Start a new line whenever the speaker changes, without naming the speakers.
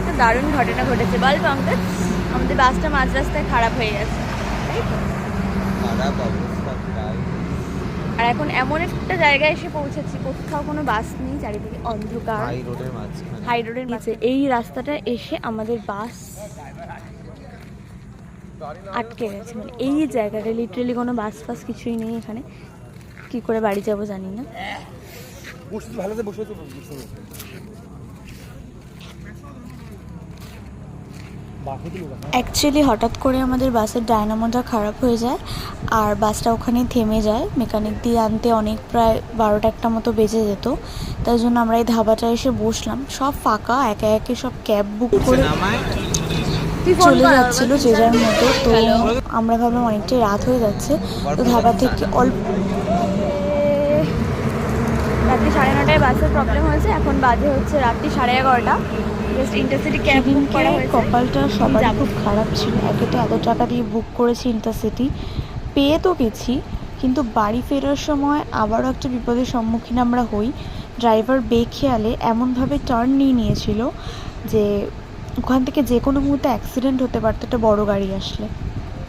একটা দারুণ ঘটনা ঘটেছে। বল পঙ্কজ আমাদের বাসটা মাঝ রাস্তায় খারাপ হয়ে গেছে তাই তো? আর এখন এমন একটা জায়গায় এসে পৌঁছেছি কোথাও কোনো বাস নেই চারিদিকে অন্ধকার।
হাই রোডের মাঝখানে।
হাই রোডের নিচে এই রাস্তাটা এসে আমাদের বাস আটকে গেছে। মানে এই জায়গাটা লিটারেলি কোনো বাস ফাস কিছুই নেই এখানে। কি করে বাড়ি যাব জানি না। অ্যাকচুয়ালি হঠাৎ করে আমাদের বাসের ডায়নামোটা খারাপ হয়ে যায় আর বাসটা ওখানেই থেমে যায়। মেকানিক দিয়ে আনতে অনেক প্রায় বারোটা একটা মতো বেজে যেত। তাই জন্য আমরা এই ধাবাটা এসে বসলাম। সব ফাঁকা একে একে সব ক্যাব বুক করে চলে যাচ্ছিল যে যার মতো। তো আমরা ভাবলাম অনেকটাই রাত হয়ে যাচ্ছে। তো ধাবা থেকে অল্প রাত্রি সাড়ে নটায় বাসের প্রবলেম হয়েছে। এখন বাজে হচ্ছে রাত্রি সাড়ে এগারোটা। জাস্ট ইন্টারসিটি ক্যাব বুক করা হয়েছে।
কপালটা সবার। খুব খারাপ ছিল। একে তো এত টাকা দিয়ে বুক করেছি ইন্টারসিটি পেয়ে তো গেছি কিন্তু বাড়ি ফেরার সময় আবারও একটা বিপদের সম্মুখীন আমরা হই। ড্রাইভার বেখেয়ালে এমনভাবে টার্ন নিয়ে নিয়েছিল যে ওখান থেকে যে কোনো মুহূর্তে অ্যাক্সিডেন্ট হতে পারতো একটা বড় গাড়ি আসলে।